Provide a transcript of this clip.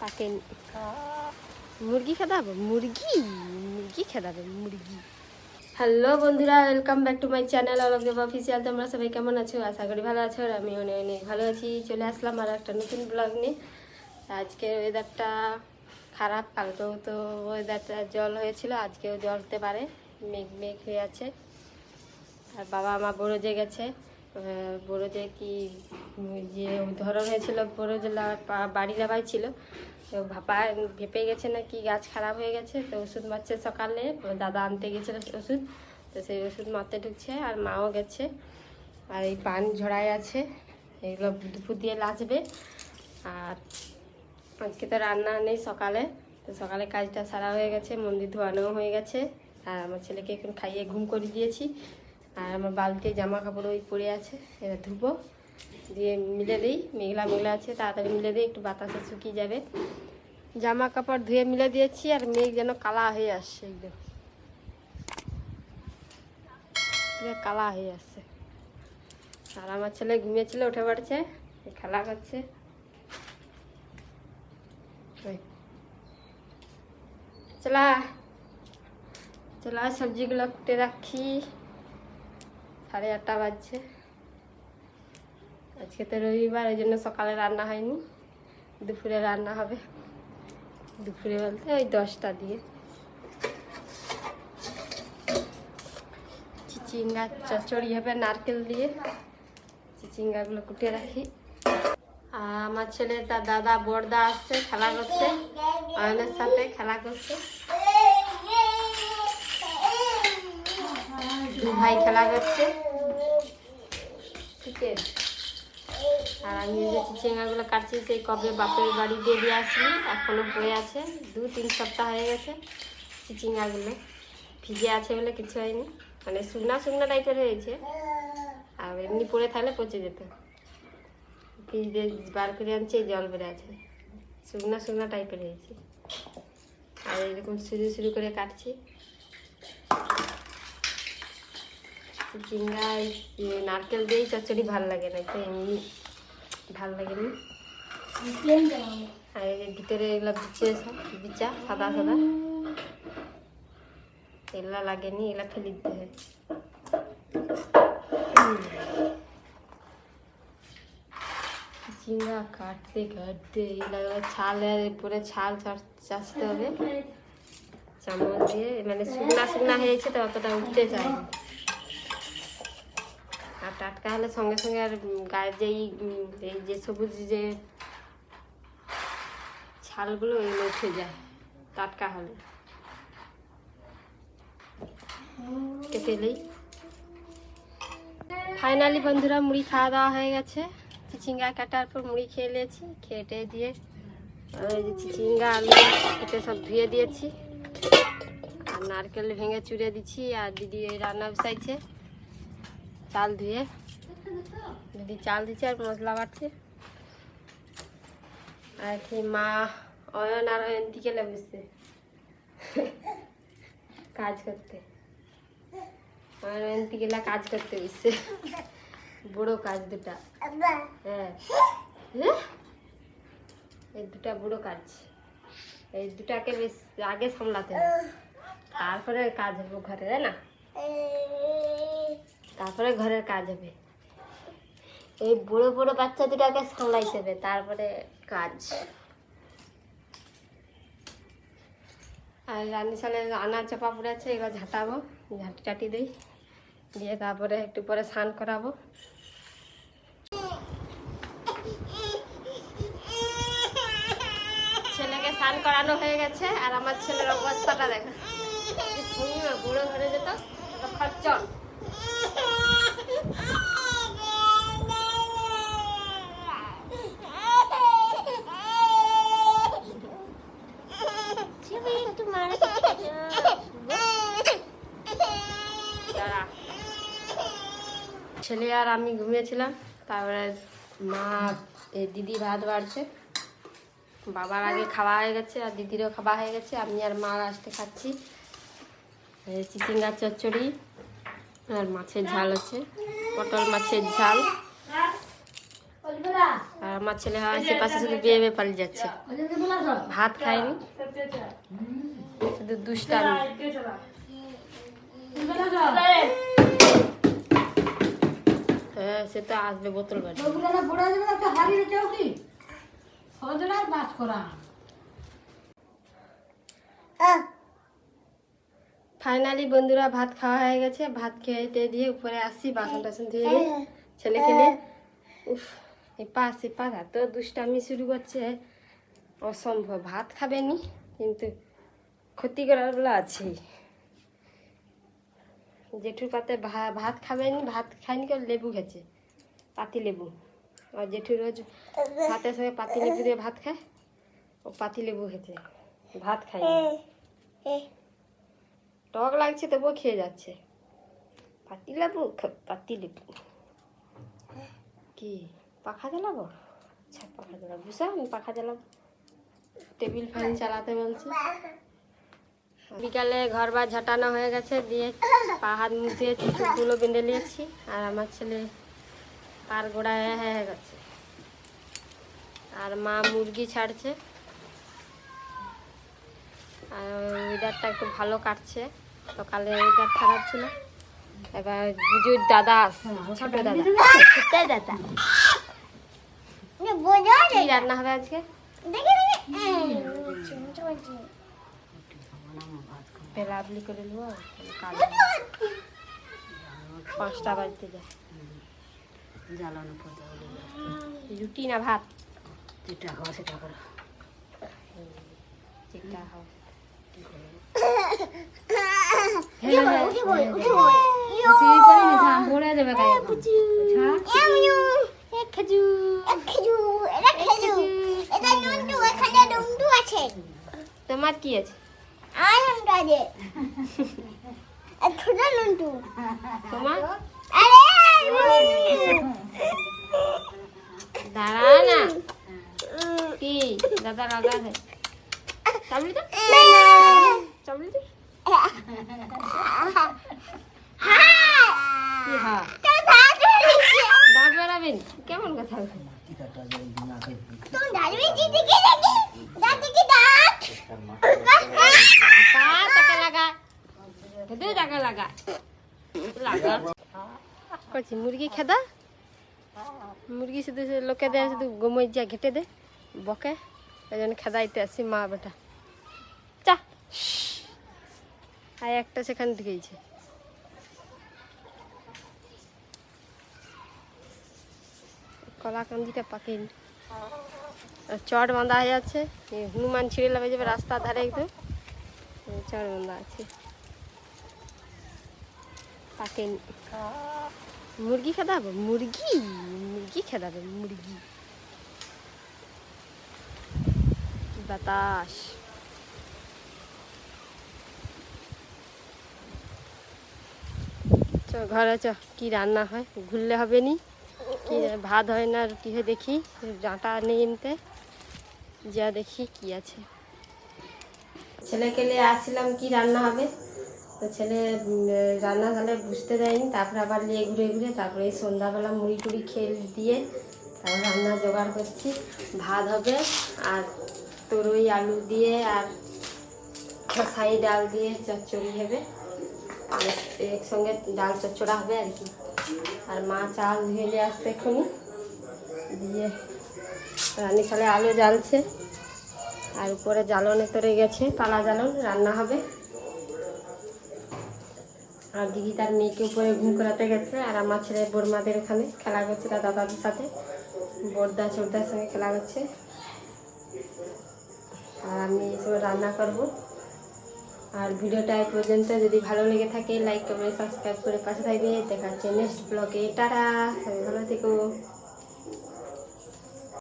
পাকেনি মুরগি খেতে হবে মুরগি? মুরগি খেতে হবে মুরগি। হ্যালো বন্ধুরা welcome back to my channel Alok Dev official তোমরা সবাই কেমন আছো? আশা করি ভালো আছো আর আমি অনেক অনেক ভালো আছি। চলে আসলাম আর একটা নতুন ব্লগ নিয়ে। আজকে ওয়েদারটা খারাপ কালকেও তো ওয়েদারটা জল হয়েছিল আজকেও জল হতে পারে মেঘ মেঘ হয়ে আছে। আর বাবা মা বড়জে গেছে আহ, বড়জে কি যে ধরন হয়েছিল বড়জে বাড়ি লাগাই ছিল, তো ভাপা ভেপে গেছে না কি গাছ খারাপ হয়ে গেছে, তো ওষুধ মারছে সকালে দাদা আনতে গেছিল ওষুধ, তো সেই ওষুধ মারতে ঢুকছে, আর মাও গেছে, আর এই পান ঝড়াই আছে, এগুলো দুপুর দিয়ে লাচবে আর আজকে তো রান্না নেই সকালে, তো সকালে কাজটা সারা হয়ে গেছে, মন্দির ধোয়ানোও হয়ে গেছে, আর আমার ছেলেকে এখন খাইয়ে ঘুম করে দিয়েছি আর আমার বালতি জামা কাপড় ওই পড়ে আছে, এবার ধুবো। দিয়ে মিলে দিই, মেঘলা মেঘলা আছে, তাড়াতাড়ি মিলে দিই, একটু বাতাসে শুকিয়ে যাবে। জামা কাপড় ধুয়ে মিলে দিয়েছি, আর মেঘ যেন কালা হয়ে আসছে একদম। পুরো কালা হয়ে আসছে। আর আমার ছেলে ঘুমিয়েছিল, উঠে পড়ছে খেলা করছে। চলা। চলা, সবজিগুলো কুটে রাখি। সাড়ে আটটা বাজছে। আজকে তো রবিবার, ওই জন্য সকালে রান্না হয়নি। দুপুরে রান্না হবে। দুপুরে বলতে ওই দশটা দিয়ে। চিচিঙ্গা চচড়ি হবে নারকেল দিয়ে। চিচিঙ্গাগুলো কুটে রাখি। আর আমার ছেলে তার দাদা বড়দা আসছে খেলা করতে। অয়নের সাথে খেলা করছে দু ভাই খেলা করছে। ঠিক আছে আর আমি যে চিচিঙ্গাগুলো কাটছি, সেই কবে বাপের বাড়ি দিয়ে দিয়ে আসলি এখনও পড়ে আছে। দু তিন সপ্তাহ হয়ে গেছে চিচিঙ্গাগুলো। ভিজে আছে বলে কিছু হয়নি। মানে শুকনা শুকনা টাইপের হয়েছে। আর এমনি পড়ে থাকলে পচে যেত। ফ্রিজে বার করে আনছে, জল বেড়ে আছে। শুকনা শুকনা টাইপের হয়েছে। আর এরকম শুরু শুরু করে কাটছি। চিচিঙ্গা এই নারকেল দিয়েই চচ্চড়ি ভালো লাগে না তো এমনি ভালো লাগে না। আর ভিতরে এগুলো বিচে বিচা সাদা সাদা। এগুলা লাগেনি, এগুলা ফেলে দিতে হয় চিচিঙ্গা কাটতে কাটতে, এগুলা ছালের উপরে ছাল চাষ- চাষতে হবে। চামচ দিয়ে মানে শুকনা শুকনা হয়েছে তো, অতটা উঠতে চায় না। টাটকা হলে সঙ্গে সঙ্গে আর গায়ের যেই এই যে সবুজ যে ছালগুলো, এগুলো উঠে যায় টাটকা হলে। কেটে নেই ফাইনালি বন্ধুরা, মুড়ি খাওয়া দাওয়া হয়ে গেছে। চিচিঙ্গা কাটার পর মুড়ি খেয়ে নিয়েছি খেটে দিয়ে ওই যে চিচিঙ্গা, আলু কেটে সব ধুয়ে দিয়েছি। আর নারকেল ভেঙে চুড়ে দিচ্ছি আর দিদি রান্না বসাইছে। চাল ধুয়ে দিদি চাল দিচ্ছে আর মশলা বাটছে। আর কি মা অয়ন আর অয়ন দিকে বসছে কাজ করতে। অয়ন অয়ন কাজ করতে বসছে। বড় কাজ দুটা। হ্যাঁ। হ্যাঁ? এই দুটা বুড়ো কাজ। এই দুটাকে বেশ আগে সামলাতে তারপরে কাজ হবে ঘরে, তাই না? তারপরে ঘরের কাজ হবে। এই বুড়ো বুড়ো বাচ্চা দুটাকে সামলাইতে হবে, তারপরে কাজ। আর রান্নি সালে আনা চাপা পড়ে আছে, এবার ঝাঁটাবো, ঝাঁটি টাটি দিই। দিয়ে তারপরে একটু পরে স্নান করাবো। ছেলেকে স্নান করানো হয়ে গেছে, আর আমার ছেলের অবস্থাটা দেখো। বুড়ো ঘরে যেত দাঁড়া। ছেলে আর আমি ঘুমিয়েছিলাম, তারপরে মা দিদি ভাত বাড়ছে। বাবার আগে খাওয়া হয়ে গেছে আর দিদিরও খাওয়া হয়ে গেছে। আমি আর মা আসতে খাচ্ছি। এই চিচিঙ্গার চচ্চড়ি। আর মাছের ঝাল আছে। পটল মাছের ঝাল। আর আমার ছেলে হয়, সে পাশে শুধু বিয়ে বিয়ে পালিয়ে যাচ্ছে। ভাত খায়নি। শুধু দুষ্টামি হ্যাঁ সে তো আসবে বোতল বাড়ি। ফাইনালি বন্ধুরা ভাত খাওয়া হয়ে গেছে। ভাত খেয়ে দিয়ে উপরে আসি বাসন টাসন ধুয়ে দিয়ে ছেলে খেলে। উফ এই পাশ এত দুষ্টামি শুরু করছে। অসম্ভব, ভাত খাবে নি, কিন্তু ক্ষতি করারগুলো আছেই। জেঠুর পাতে ভাত খাবেনি ভাত খায়নি কেউ লেবু খেয়েছে, পাতি লেবু। আর জেঠু রোজ ভাতের সঙ্গে পাতি লেবু দিয়ে ভাত খায়। ও পাতি লেবু খেতে, ভাত খায়নি। টক লাগছে তবুও খেয়ে যাচ্ছে। পাতি লেবু পাতি লেবু। কি? পাখা জ্বালাবো? আচ্ছা পাখা জ্বালাবো। বুঝা আমি পাখা জ্বালাবো। টেবিল ফ্যান চালাতে বলছি। বিকালে ঘর বার ঝাঁটানো হয়ে গেছে, দিয়ে পা হাত মুখ দিয়ে চুলগুলো বেঁধে নিয়েছি, আর আমার ছেলে পার গোড়ায় হয়ে গেছে। আর মা মুরগি ছাড়ছে। আর ওয়েদারটা একটু ভালো কাটছে। সকালে ওয়েদার খারাপ ছিল। এবার বুঝুর দাদা আসছে, ছোট দাদা। ছোট দাদা। কি রান্না হবে আজকে? পেলাবলি করে নেব। কাল পাঁচটা বাজতে যায়। জ্বালানো পড়তে হলে রুটি না ভাত? যেটা হওয়া সেটা করো। যেটা হয় 여기 보여, 여기 보여, 여기 보여. 주인거리는 잘 뭐라 해야 될까 이거. 자. 야무요. 에카주. 에카주. 에카주. 에다 눈두가 가자 눈두가 체. 토마티에. 아양 가지. 아 초자 눈두. 토마. 아래. 나라나. 비 나다 나가세. 잡리다? 잡리다? টাকা লাগা লাগা করছি মুরগি খেদা? মুরগি শুধু লোকে দেয় শুধু গমই যা ঘেটে দে, বকে। ওই জন্য খেদাইতে আসি মা বেটা। চা। আর একটা সেখান ঢুকেছে কলা কান্দিটা পাকেনি আর চট বাঁধা হয়ে যাচ্ছে। হনুমান ছিঁড়ে লাগবে যাবে রাস্তার ধারে এই চট বাঁধা আছে। পাকেনি মুরগি খেতে হবে মুরগি? মুরগি খেতে হবে মুরগি। বাতাস। ঘরে চ কি রান্না হয়? ঘুরলে হবে নি? কি ভাত হয় না রুটি হয় দেখি। ডাঁটা নেই এনতে যা দেখি কি আছে। ছেলেকে নিয়ে আসছিলাম কি রান্না হবে? তো ছেলে উম, রান্না তাহলে বুঝতে দেয়নি। তারপরে আবার নিয়ে ঘুরে ঘুরে তারপরে এই সন্ধ্যাবেলা মুড়ি টুড়ি খেল দিয়ে তারপর রান্না জোগাড় করছি। ভাত হবে আর তরুই আলু দিয়ে আর ছাই ডাল দিয়ে চচ্চড়ি হবে। আর একসঙ্গে ডাল চচ্চড়া হবে আর কি। আর মা চাল ধুয়ে নিয়ে আসতে এক্ষুনি। দিয়ে রান্নি সালে আলু জ্বালছে। আর উপরে জ্বালনে তরে গেছে পালা জ্বালন, রান্না হবে। আর দিদি তার মেয়েকে উপরে ঘুম করাতে গেছে, আর আমার ছেলে বোরমাদের ওখানে খেলা করছে, তার দাদাদের সাথে। বর্দা চোরদার সঙ্গে খেলা করছে। আর আমি এসব রান্না করব। আর ভিডিওটা এই পর্যন্ত। যদি ভালো লেগে থাকে লাইক কমেন্ট সাবস্ক্রাইব করে পাশে থাকবে। দেখা হচ্ছে নেক্সট ব্লগে টাটা! ভালো থেকো।